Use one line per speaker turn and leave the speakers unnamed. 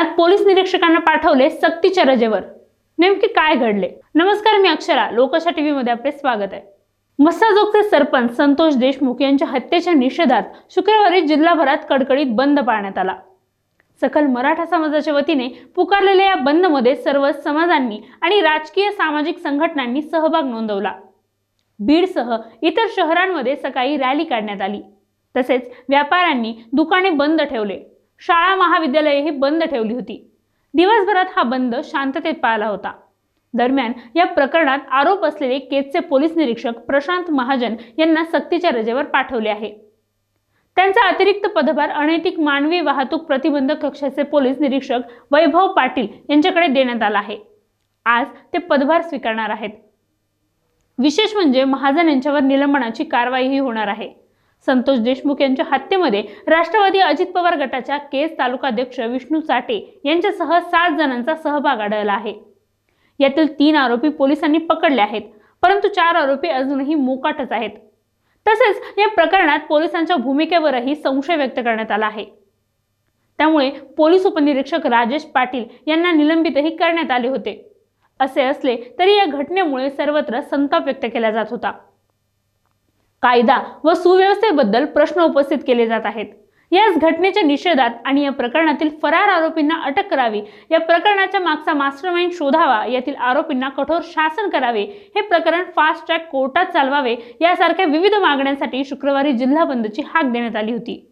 प्रकरणात पोलीस निरीक्षकांना पाठवले सक्तीच्या रजेवर. नेमके काय घडले? नमस्कार मी अक्षरा. लोकशा टीव्ही मध्ये आपले स्वागत आहे. मस्साजोगचे सरपंच संतोष देशमुख यांच्या हत्येच्या निषेधात शुक्रवारी जिल्हाभरात कडकडीत बंद पाळण्यात आला. सकल मराठा समाजाच्या वतीने पुकारलेल्या या बंदमध्ये सर्व समाजांनी आणि राजकीय सामाजिक संघटनांनी सहभाग नोंदवला. बीडसह इतर शहरांमध्ये सकाळी रॅली काढण्यात आली. तसेच व्यापाऱ्यांनी दुकाने बंद ठेवले. शाळा महाविद्यालयेही बंद ठेवली होती. दिवसभरात हा बंद शांततेत पाळला होता. दरम्यान या प्रकरणात आरोप असलेले केजचे पोलीस निरीक्षक प्रशांत महाजन यांना सक्तीच्या रजेवर पाठवले आहे. त्यांचा अतिरिक्त पदभार अनैतिक मानवी वाहतूक प्रतिबंधक कक्षाचे पोलीस निरीक्षक वैभव पाटील यांच्याकडे देण्यात आला आहे. आज ते पदभार स्वीकारणार आहेत. विशेष म्हणजे महाजन यांच्यावर निलंबनाची कारवाईही होणार आहे. संतोष देशमुख यांच्या हत्येमध्ये राष्ट्रवादी अजित पवार गटाच्या केस तालुकाध्यक्ष विष्णू चाटे यांच्यासह सात जणांचा सहभाग आढळला आहे. यातील तीन आरोपी पोलिसांनी पकडले आहेत परंतु चार आरोपी अजूनही मोकाटच आहेत. तसेच या प्रकरणात पोलिसांच्या भूमिकेवरही संशय व्यक्त करण्यात आला आहे. त्यामुळे पोलीस उपनिरीक्षक राजेश पाटील यांना निलंबितही करण्यात आले होते. असे असले तरी या घटनेमुळे सर्वत्र संताप व्यक्त केला जात होता. कायदा व सुव्यवस्थेबद्दल प्रश्न उपस्थित केले जात आहेत. याच घटनेच्या निषेधात आणि या प्रकरणातील फरार आरोपींना अटक करावी या प्रकरणाच्या मागचा मास्टरमाइंड शोधावा यातील आरोपींना कठोर शासन करावे हे प्रकरण फास्ट ट्रॅक कोर्टात चालवावे यासारख्या विविध मागण्यांसाठी शुक्रवारी जिल्हा बंदची हाक देण्यात आली होती.